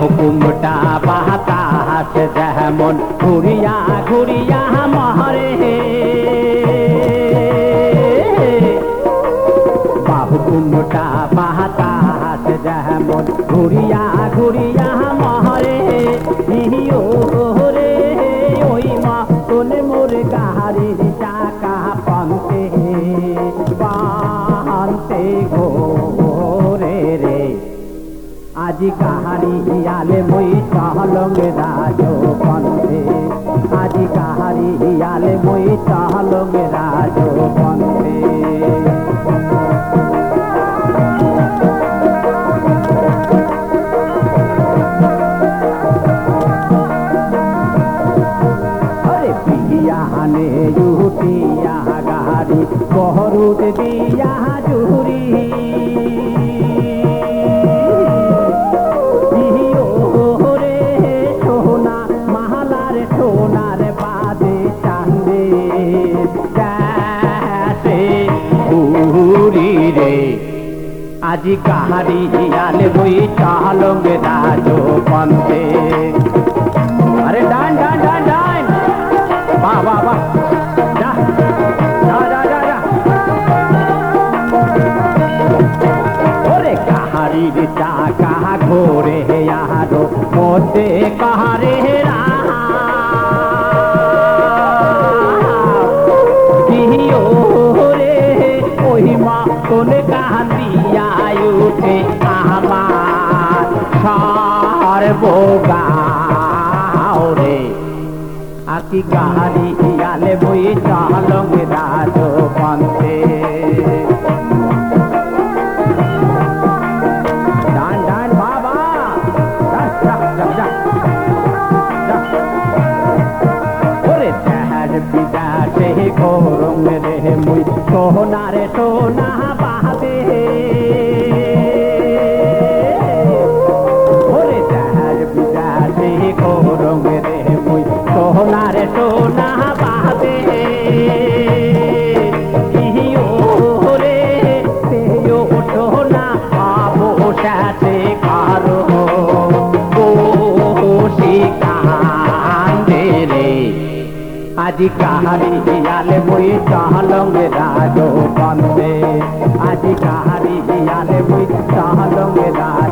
হুকুমটা বাতাস যেমন ঘুরিয়া ঘুরিয়া মহরে। হুকুমটা বাতাস যেমন ঘুরিয়া ঘুরিয়া মহরে। ইহিও আজি কাহারি হিয়ালে মই চহলঙে রাজ বন্ধে। আজি কাহারি হিয়ালে মই চহলঙে রাজ বন্ধে। আনে জুটিয়া গাড়ি বহরুট দিয়া জুরি আজি কাহারি আলে বই চালং রাজ পন্থে আরে ডান ডান ডান ডান। বাহ বাহ বাহ কাহারির চাকা ঘোরে আরও মধ্যে কাহারে রাহিও রে ওই মা কোন কান্দিয়া আকি গাহারি ইয়ালে বই চালং রাজ পন্থে। বিদাসে গরম রে মুই। সোনারে সোনা হিয়ালে বই চাহলং রাজ বন্দে আজি কাহারি হিয়ালে বই চাহলং রাজ